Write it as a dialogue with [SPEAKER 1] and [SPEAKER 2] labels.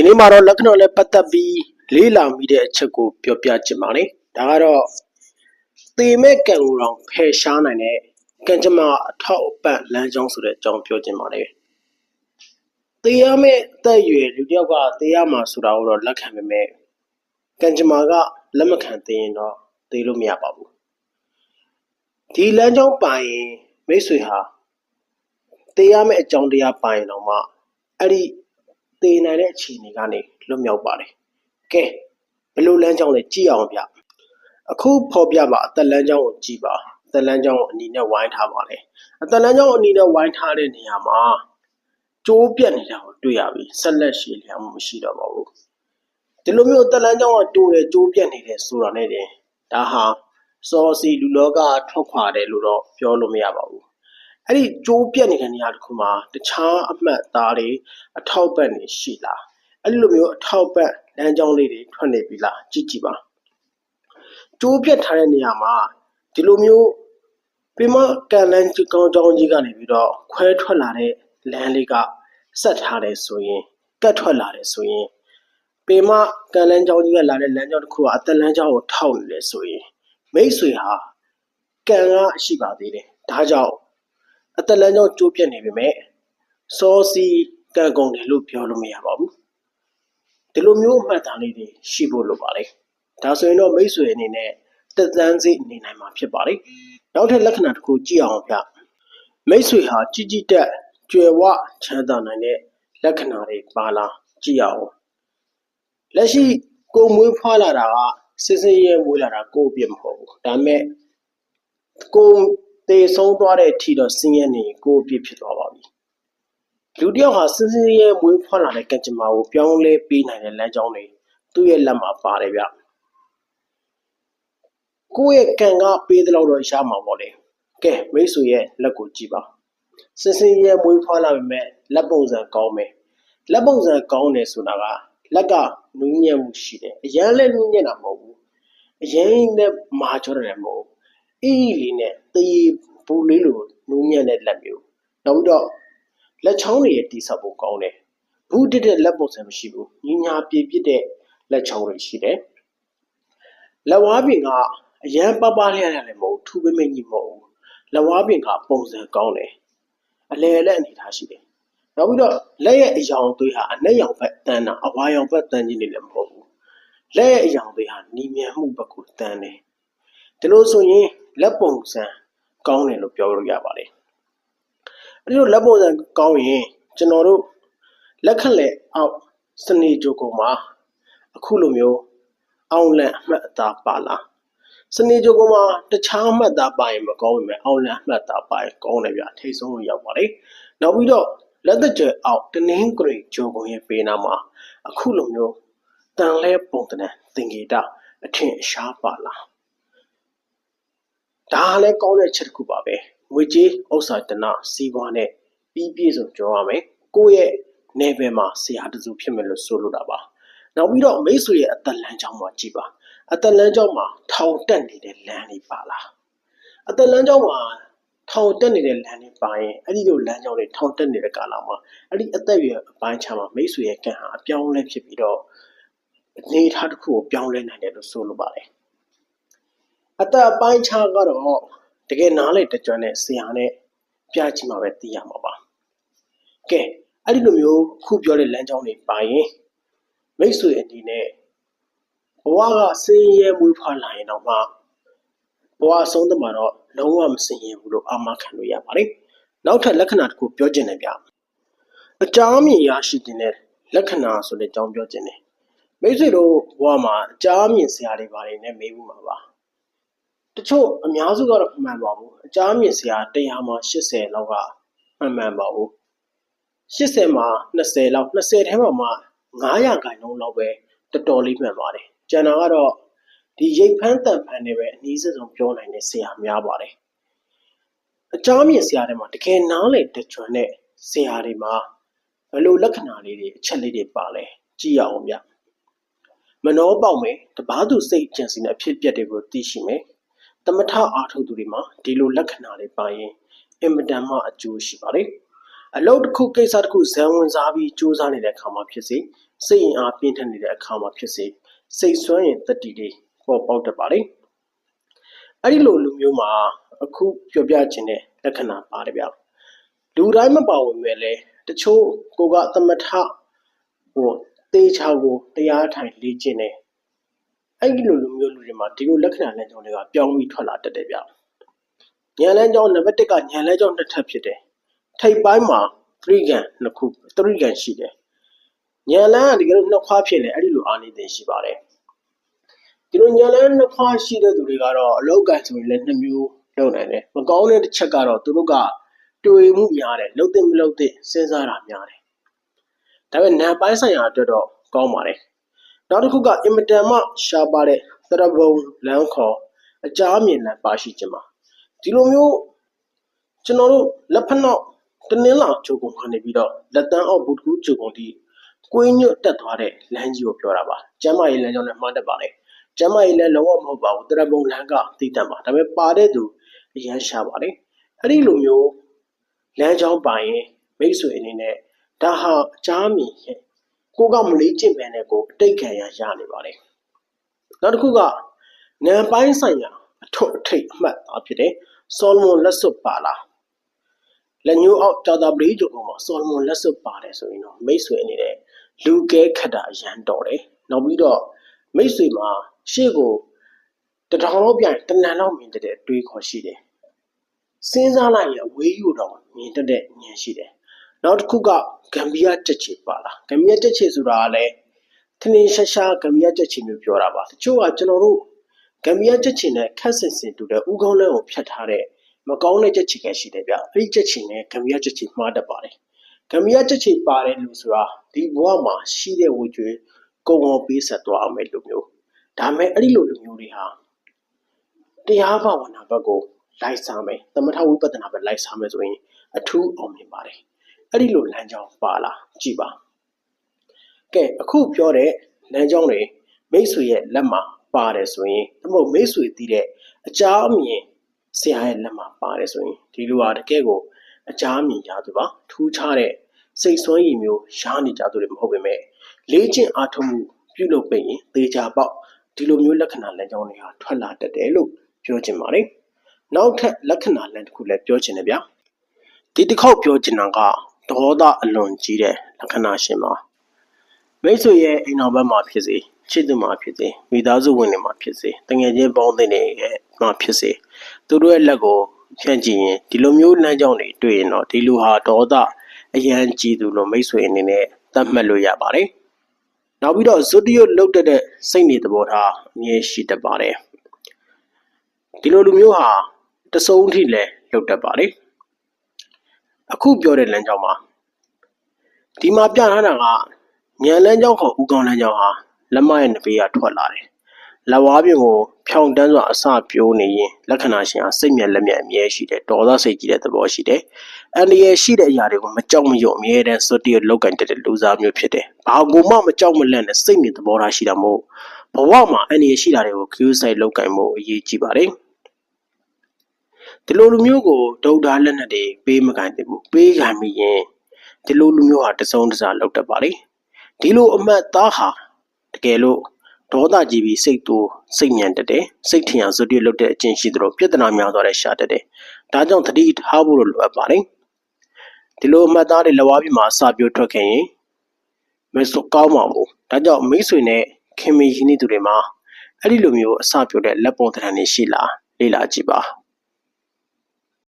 [SPEAKER 1] ဒီနေ့မှာတော့လက္ခဏာနဲ့ပတ်သက်ပြီးလေးလာမိတဲ့အချက်ကိုပြောပြချင်ပါတယ်ဒါကတော့သေမဲ့ကံကိုတော့ဖယ်ရှားနိုင်တဲ့ကံကြမ္မာအထောက်အပံ့လမ်းကြောင်းဆိုတဲ့အကြောင်းပြောချင်ပါတယ်သေရမယ့်အသက်အရွယ်လူတစ်ယောက်ကသေရမှာဆိုတာကိုတော့လက်ခံပေမဲ့ကံကြမ္မာကလက်မခံသေးရင်တော့သေလို့မရပါဘူးဒီလမ်းကြောင်းပိုင်ရင်မိတ်ဆွေဟာသေရမယ့်အကြောင်းတရားပိုင်ရင်တော့မှအဲ့ဒီ သေနိုင်တဲ့အခြေအနေကနေလွတ်မြောက်ပါတယ်ကဲဘယ်လိုလမ်းကြောင်းလဲကြည့်အောင်ဗျအခုဖော်ပြပါအသက်လမ်းကြောင်းကိုကြည့်ပါအသက်လမ်းကြောင်းကိုအနီနဲ့ဝိုင်းထားပါလေအသက်လမ်းကြောင်းအနီနဲ့ဝိုင်းထားတဲ့နေရာမှာကျိုးပြက်နေတာကိုတွေ့ရပြီဆက်လက်ရှည်လျာမှုမရှိတော့ပါဘူးဒီလိုမျိုးအသက်လမ်းကြောင်းကတိုးတယ်ကျိုးပြက်နေတယ်ဆိုတာနဲ့တင်ဒါဟာစောစီလူလောကထွက်ခွာတယ်လို့တော့ပြောလို့မရပါဘူး အဲ့ဒီကျိုးပြက်နေတဲ့နေရာတစ်ခုမှာတခြားအမှတ်သားတွေအထောက်ပံ့တွေရှိလားအဲ့လိုမျိုးအထောက်ပံ့လမ်းကြောင်းလေးတွေထွက်နေပြီလားကြည့်ကြည့်ပါကျိုးပြက်ထားတဲ့နေရာမှာဒီလိုမျိုးပြမကန်လန်းကောင်းကြောင်းကြီးကနေပြီးတော့ခွဲထွက်လာတဲ့လမ်းလေးကဆက်ထားတယ်ဆိုရင်ကတ်ထွက်လာတယ်ဆိုရင်ပေမကန်လန်းကြောင်းကြီးကလာတဲ့လမ်းကြောင်းတစ်ခုကအသက်လမ်းကြောင်းကိုထောက်နေတယ်ဆိုရင်မိတ်ဆွေဟာကံကရှိပါသေးတယ်ဒါကြောင့် အသက်လမ်းကြောင်းကျိုးပြက်နေပြီမဲ့စောစီကံကုန်တယ်လို့ပြောလို့မရပါဘူးဒီလိုမျိုးအမှတ်သားလေးတွေရှိဖို့လိုပါလေဒါဆိုရင်တော့မိတ်ဆွေအနေနဲ့တက်တန်းစိတ်နေနိုင်မှာဖြစ်ပါလေနောက်ထပ်လက္ခဏာတစ်ခုကြည့်အောင်ဗျမိတ်ဆွေဟာជីជីတက်ကျွယ်ဝချမ်းသာနိုင်တဲ့လက္ခဏာတွေပါလားကြည့်အောင်လက်ရှိကိုယ်မွေးဖွားလာတာကစစ်စစ်ရဲမွေးလာတာကိုယ့်အပြစ်မဟုတ်ဘူးဒါပေမဲ့ကို ယ်တေဆုံးသွားတဲ့အထိတော့ဆင်းရဲနေကိုယ့်အပြစ်ဖြစ်သွားပါပြီလူတစ်ယောက်ဟာစစ်စစ်ရဲမွေးဖွားလာတဲ့ကံကြမ္မာကိုပြောင်းလဲပေးနိုင်တဲ့လမ်းကြောင်းတွေသူ့ရဲ့လက်မှာပါတယ်ဗျကိုယ့်ရဲ့ကံကပေးတဲ့လောက်တော့ရမှာပေါ့လေကဲမိတ်ဆွေရဲ့လက်ကိုကြည့်ပါစစ်စစ်ရဲမွေးဖွားလာပေမဲ့လက်ပုံစံကောင်းမယ်လက်ပုံစံကောင်းတယ်ဆိုတာကလက်ကနူးညံ့မှုရှိတယ်အရန်လည်းနူးညံ့တာမဟုတ်ဘူးအရင်နဲ့မာချောတယ်မဟုတ်ဘူး အေးလေးနဲ့တေးပူလေးလိုနူးညံ့တဲ့လက်မျိုးနောက်ပြီးတော့လက်ချောင်းတွေရဲ့တိဆောက်ဖို့ကောင်းတယ်ဘူးတက်တဲ့လက်ပုံစံမရှိဘူးညီညာပြပြတဲ့လက်ချောင်းတွေရှိတယ်လက်ဝါးပင်ကအရန်ပပလျက်ရတယ်မဟုတ်ထူးပမိတ်ကြီးမဟုတ်ဘူးလက်ဝါးပင်ကပုံစံကောင်းတယ်အလဲလက်အနေထားရှိတယ်နောက်ပြီးတော့လက်ရဲ့အယောင်သွေးဟာအနက်ရောင်ဘက်တန်းတာအဝါရောင်ဘက်တန်းကြီးနေလည်းမဟုတ်ဘူးလက်ရဲ့အယောင်သွေးဟာနီမြန်မှုဘက်ကိုတန်းတယ်ဒီလိုဆိုရင် လက်ပုံစံကောင်းတယ်လို့ပြောလို့ရပါတယ်အဲဒီလိုလက်ပုံစံကောင်းရင်ကျွန်တော်တို့လက်ခက်လက်အောက်စနေကြိုကုံမှာအခုလိုမျိုးအောင်လန့်အမှတ်အသားပါလားစနေကြိုကုံမှာတခြားအမှတ်သားပါရင်မကောင်းဘူးမယ်အောင်လန့်အမှတ်သားပါရင်ကောင်းတယ်ဗျထိတ်ဆုံးလို့ရောက်ပါတယ်နောက်ပြီးတော့လက်သက်ကျဲအောက်တနင်းဂရိဂျိုကုံရဲ့ပေးနာမှာအခုလိုမျိုးတန်လဲပုံတန်သင်္ကေတအထင်အရှားပါလား ဒါလည်းကောင်းတဲ့ချက်တစ်ခုပါပဲငွေကြေးဥစ္စာတနစီးပွားနဲ့ပြီးပြည့်စုံကြောရမယ်ကိုယ့်ရဲ့နေပယ်မှာဆရာတစုဖြစ်မယ်လို့ဆိုလိုတာပါနောက်ပြီးတော့မိတ်ဆွေရဲ့အသက်လမ်းကြောင်းမှာကြည်ပါအသက်လမ်းကြောင်းမှာထောင်တက်နေတဲ့လမ်းတွေပါလားအသက်လမ်းကြောင်းမှာထောင်တက်နေတဲ့လမ်းတွေပါရင်အဲ့ဒီလိုလမ်းကြောင်းတွေထောင်တက်နေတဲ့ကာလမှာအဲ့ဒီအသက်အရွယ်အပိုင်းခြားမှာမိတ်ဆွေရဲ့ကံဟာအပြောင်းလဲဖြစ်ပြီးတော့အနေအထားတစ်ခုကိုပြောင်းလဲနိုင်တယ်လို့ဆိုလိုပါတယ် အသက်အပိုင်းခြားကတော့တကယ်နားလေတကြွတဲ့ဆရာနဲ့ပြကြည့်မှာပဲသိရမှာပါကဲအဲ့ဒီလိုမျိုးခုပြောတဲ့လမ်းကြောင်းတွေပါရင်မိတ်ဆွေအနေနဲ့ဘဝကဆင်းရဲမွေးဖွားလာရင်တော့မှဘဝအဆုံးသတ်မှာတော့လုံးဝမဆင်ရဲဘူးလို့အာမခံလို့ရပါတယ်နောက်ထပ်လက္ခဏာတစ်ခုပြောချင်တယ်ဗျအကြောင်းမြင်ရရှိတဲ့လက္ခဏာဆိုတဲ့အကြောင်းပြောချင်တယ်မိတ်ဆွေတို့ဘဝမှာအကြောင်းမြင်စရာတွေပါတယ်နဲ့မေးဘူးမှာပါ တချို့အများစုကတော့မှန်ပါဘူးအကြောင်းမြင်စရာ100မှာ80လောက်ကမှန်မှန်ပါဘူး80မှာ20လောက်20ထဲမှာမှ900ခိုင်နှုန်းလောက်ပဲတော်တော်လေးမှန်ပါတယ်ကျန်တာကတော့ဒီရိတ်ဖန်းတန်ဖန်းတွေပဲအနည်းဆုံးပြောနိုင်တဲ့ဆရာများပါတယ်အကြောင်းမြင်ဆရာတွေမှာတကယ်နားလေတကြွတဲ့ဆရာတွေမှာဘယ်လိုလက္ခဏာလေးတွေအချက်လေးတွေပါလဲကြည့်ရအောင်ဗျမနှောပေါက်မယ်တပားသူစိတ်ကြံစီတဲ့အဖြစ်အပျက်တွေကိုသိရှိမယ်တ မထအားထုတ်သူတွေမှာဒီလိုလက္ခဏာတွေပါရင်အင်မတန်မှအကျိုးရှိပါတယ်အလုပ်တစ်ခုကိစ္စတစ်ခုဇံဝင်စားပြီးစူးစမ်းနေတဲ့အခါမှာဖြစ်စေစိတ်အင်အားပြင်းထန်နေတဲ့အခါမှာဖြစ်စေစိတ်ဆွမ်းရင်တတိတွေပေါ်ပေါက်တတ်ပါလေအဲ့ဒီလိုလူမျိုးမှာအခုပြောပြခြင်းတဲ့လက္ခဏာပါတယ်ဗျလူတိုင်းမပါဝင်ပဲလေတချို့ကိုကသမထဟိုတေချာကိုတရားထိုင်လေ့ကျင့်နေ အဲ့ဒီလိုလူမျိုးလူတွေမှာဒီလိုလက္ခဏာလမ်းကြောင်းတွေကပြောင်းပြီးထွက်လာတတ်တယ်ဗျညံလန်းကြောင်းနံပါတ်1ကညံလန်းကြောင်းတစ်ထပ်ဖြစ်တယ်ထိပ်ပိုင်းမှာသရိကံနှစ်ခုသရိကံရှိတယ်ညံလန်းကတကယ်လို့နှစ်ခွားဖြစ်လေအဲ့ဒီလိုအာနိသင်ရှိပါတယ်ဒီလိုညံလန်းနှစ်ခွားရှိတဲ့သူတွေကတော့အလောက်ကံဆိုရင်လည်းနှစ်မျိုးလုပ်နိုင်တယ်မကောင်းတဲ့တစ်ချက်ကတော့သူတို့ကတွေ့မှုများတယ်လှုပ်တဲ့မလှုပ်တဲ့စဉ်းစားတာများတယ်ဒါပေမဲ့နာပိုင်းဆိုင်ရာအတွက်တော့ကောင်းပါတယ် နောက်တစ်ခုကအင်မတန်မှရှားပါတဲ့သရဘုံလမ်းခေါ်အကြအမြင်လမ်းပါရှိခြင်းပါဒီလိုမျိုးကျွန်တော်တို့လက်ဖက်နောက်တနင်္လာဂျိုကုံကနေပြီးတော့လက်တန်းအောက်ဘူတကူဂျိုကုံဒီကွင်းညွတ်တက်သွားတဲ့လမ်းကြီးကိုပြောတာပါကျမ်းမာရေးလမ်းကြောင်းနဲ့မှားတတ်ပါလေကျမ်းမာရေးလမ်းလုံးဝမဟုတ်ပါဘူးတရဘုံလမ်းကသိတတ်ပါဒါပေမဲ့ပါတဲ့သူအရန်ရှာပါလေအဲ့ဒီလိုမျိုးလမ်းကြောင်းပါရင်မိတ်ဆွေအနေနဲ့ဒါဟာအချားမြင်ရဲ့ ကိုကမလေးကျင့်ပဲနဲ့ကိုအတိတ်ခံရရနေပါလေနောက်တစ်ခုကနံပိုင်းဆိုင်ရာအထွတ်အထိပ်အမှတ်အဖြစ်တဲ့ဆောလမွန်လက်စွပ်ပါလားလက်ညှိုးအောက်တာတာပလေးကြုံမှာဆောလမွန်လက်စွပ်ပါတယ်ဆိုရင်တော့မိတ်ဆွေအနေနဲ့လူကဲခတ်တာရန်တော်တယ်နောက်ပြီးတော့မိတ်ဆွေမှာရှေ့ကိုတထောင်လောက်ပြန်တနန်လောက်မြင်တဲ့တွေးခေါ်ရှိတယ်စဉ်းစားလိုက်ရင်အဝေးယူတော့မြင်တတ်တဲ့ဉာဏ်ရှိတယ် နောက်တစ်ခုကဂမ်ဘီယာတက်ချေပါလားဂမ်ဘီယာတက်ချေဆိုတာကလည်းထင်းထင်းရှားရှားဂမ်ဘီယာတက်ချေမျိုးပြောတာပါတချို့ကကျွန်တော်တို့ဂမ်ဘီယာတက်ချေနဲ့ခက်ဆင်ဆင်တူတဲ့ဥကောင်းလန်းကိုဖြတ်ထားတဲ့မကောင်းတဲ့ချက်ချီကရှိတယ်ဗျအဲ့ဒီချက်ချီနဲ့ဂမ်ဘီယာချက်ချီမှားတတ်ပါတယ်ဂမ်ဘီယာချက်ချီပါတယ်လို့ဆိုတာဒီဘဝမှာရှိတဲ့ဝေကျွေးကုံအောင်ပေးဆက်သွားအောင်မဲ့လူမျိုးဒါမဲ့အဲ့ဒီလိုလူမျိုးတွေဟာတရားဘာဝနာဘက်ကိုလိုက်စားမယ်သမထဝိပဿနာဘက်လိုက်စားမယ်ဆိုရင်အထူးအောင်မြင်ပါတယ် အဲ့ဒီလိုလမ်းကြောင်းပါလာကြည့်ပါကဲအခုပြောတဲ့လမ်းကြောင်းတွေမိတ်ဆွေရဲ့လက်မှာပါတယ်ဆိုရင်ဒါမှမဟုတ်မိတ်ဆွေတည်တဲ့အကြောင်းအမြင်ဆရာရဲ့လက်မှာပါတယ်ဆိုရင်ဒီလိုဟာတကယ်ကိုအကြောင်းအမြင်ရသူပါထူးခြားတဲ့စိတ်ဆွမ်းရည်မျိုးရှားနေကြသူတွေမဟုတ်ပေမဲ့လေးကျင့်အားထုတ်မှုပြုလုပ်ပိရင်သေချာပေါက်ဒီလိုမျိုးလက္ခဏာလမ်းကြောင်းတွေဟာထွက်လာတတ်တယ်လို့ပြောချင်ပါတယ်နောက်ထပ်လက္ခဏာလမ်းတစ်ခုလည်းပြောချင်တယ်ဗျာဒီတစ်ခေါက်ပြောချင်တာက ဒေါသအလွန်ကြီးတဲ့လက္ခဏာရှင်ပါမိတ်ဆွေရဲ့အိမ်တော်ဘက်မှာဖြစ်စေချစ်သူမှာဖြစ်စေမိသားစုဝင်တွေမှာဖြစ်စေတငယ်ချင်းပေါင်းတဲ့တွေရဲ့မှာဖြစ်စေသူတို့ရဲ့လက်ကိုဖြန့်ကြည့်ရင်ဒီလိုမျိုးလမ်းကြောင်းတွေတွေ့ရင်တော့ဒီလူဟာဒေါသအရန်ကြီးသူလို့မိတ်ဆွေအနေနဲ့သတ်မှတ်လို့ရပါတယ်နောက်ပြီးတော့ဇွတ်တရုတ်လုတ်တက်တဲ့စိတ်နေသဘောထားအမြဲရှိတတ်ပါတယ်ဒီလိုလူမျိုးဟာတစုံထိလည်းလုတ်တတ်ပါတယ် အခုပြောတဲ့လမ်းကြောင်းမှာဒီမှာပြထားတာကညံလန်းကြောင်းခေါ်ဦးကောင်းလန်းကြောင်းဟာလက်မရဲ့နဘေးကထွက်လာတယ်။လက်ဝါးပြင်ကိုဖြောင်တန်းစွာအစပြိုးနေရင်လက္ခဏာရှင်ဟာစိတ်မြက်လက်မြက်အမြဲရှိတယ်။ဒေါသစိတ်ကြီးတဲ့သဘောရှိတယ်။အန္တရာယ်ရှိတဲ့အရာတွေကိုမကြောက်မရွံ့အမြဲတမ်းစွတ်တီးလောက်ကန်တဲ့လူစားမျိုးဖြစ်တယ်။ဘာကိုမှမကြောက်မလန့်နဲ့စိတ်မြင့်သဘောထားရှိတာမို့ဘဝမှာအန္တရာယ်ရှိတာတွေကို queue site လောက်ကန်မှုအရေးကြီးပါတယ်။ ဒီလိုလူမျိုးကိုဒုဒ္ဒါလက်နက်တွေပေးမကန်သင့်ဘူးပေးခံမိရင်ဒီလိုလူမျိုးဟာတစုံတစလောက်တတ်ပါလေဒီလိုအမတ်သားဟာတကယ်လို့ဒေါသကြီးပြီးစိတ်တူစိတ်ညံတတ်တယ်စိတ်ထင်အောင်ဇွတ်တိလုတ်တဲ့အကျင့်ရှိသလိုပြဿနာများသွားတဲ့ရှာတတ်တယ်ဒါကြောင့်သတိထားဖို့လိုအပ်ပါတယ်ဒီလိုအမတ်သားတွေလဝါးပြမှာအစာပြိုထွက်ခဲ့ရင်မစကောင်းပါဘူးဒါကြောင့်မိတ်ဆွေနဲ့ခင်မီရင်းနှီးသူတွေမှာအဲ့ဒီလိုမျိုးအစာပြိုတဲ့လက်ပုံသဏ္ဍာန်တွေရှိလားလေ့လာကြည့်ပါ